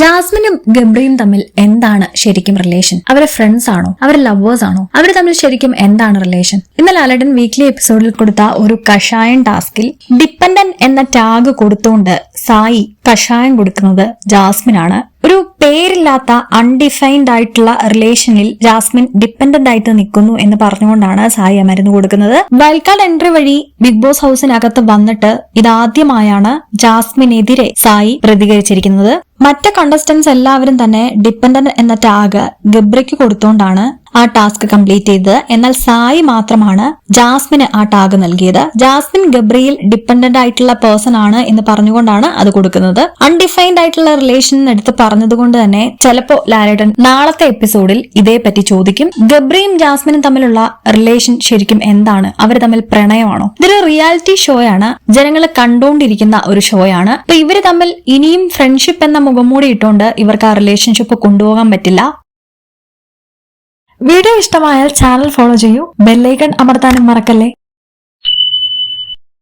ജാസ്മിനും ഗബ്രിയും തമ്മിൽ എന്താണ് ശരിക്കും റിലേഷൻ അവരെ ഫ്രണ്ട്സ് ആണോ? അവരെ ലവേഴ്സ് ആണോ? അവർ തമ്മിൽ ശരിക്കും എന്താണ് റിലേഷൻ ഇന്നലെ അലഡൻ വീക്ക്ലി എപ്പിസോഡിൽ കൊടുത്ത ഒരു കഷായം ടാസ്കിൽ ഡിപ്പെൻഡന്റ് എന്ന ടാഗ് കൊടുത്തുകൊണ്ട് സായി കഷായം കൊടുക്കുന്നത് ജാസ്മിനാണ്. ഒരു പേരില്ലാത്ത അൺഡിഫൈൻഡ് ആയിട്ടുള്ള റിലേഷനിൽ ജാസ്മിൻ ഡിപ്പെൻഡന്റ് ആയിട്ട് നിൽക്കുന്നു എന്ന് പറഞ്ഞുകൊണ്ടാണ് സായി മരുന്ന് കൊടുക്കുന്നത്. വൈൽഡ് എൻട്രി വഴി ബിഗ് ബോസ് ഹൗസിനകത്ത് വന്നിട്ട് ഇതാദ്യമായാണ് ജാസ്മിനെതിരെ സായി പ്രതികരിച്ചിരിക്കുന്നത്. മറ്റ് കണ്ടസ്റ്റന്റ്സ് എല്ലാവരും തന്നെ ഡിപ്പെൻഡന്റ് എന്ന ടാഗ് ഗബ്രയ്ക്ക് കൊടുത്തുകൊണ്ടാണ് ആ ടാസ്ക് കംപ്ലീറ്റ് ചെയ്തത്. എന്നാൽ സായി മാത്രമാണ് ജാസ്മിന് ആ ടാഗ് നൽകിയത്. ജാസ്മിൻ ഗബ്രിയിൽ ഡിപ്പെൻഡന്റ് ആയിട്ടുള്ള പേഴ്സൺ ആണ് എന്ന് പറഞ്ഞുകൊണ്ടാണ് അത് കൊടുക്കുന്നത്. അൺഡിഫൈൻഡ് ആയിട്ടുള്ള റിലേഷൻ എടുത്ത് പറഞ്ഞതുകൊണ്ട് തന്നെ ചിലപ്പോ ലാലേട്ടൻ നാളത്തെ എപ്പിസോഡിൽ ഇതേപ്പറ്റി ചോദിക്കും. ഗബ്രിയും ജാസ്മിനും തമ്മിലുള്ള റിലേഷൻ ശരിക്കും എന്താണ്? അവർ തമ്മിൽ പ്രണയമാണോ? ഇതൊരു റിയാലിറ്റി ഷോയാണ് ജനങ്ങൾ കണ്ടുകൊണ്ടിരിക്കുന്ന ഒരു ഷോയാണ് അപ്പൊ ഇവർ തമ്മിൽ ഇനിയും ഫ്രണ്ട്ഷിപ്പ് എന്ന മുഖംമൂടി ഇട്ടുകൊണ്ട് ഇവർക്ക് ആ റിലേഷൻഷിപ്പ് കൊണ്ടുപോകാൻ പറ്റില്ല. വീഡിയോ ഇഷ്ടമായാൽ ചാനൽ ഫോളോ ചെയ്യൂ. ബെല്ലൈക്കൺ അമർത്താനും മറക്കല്ലേ?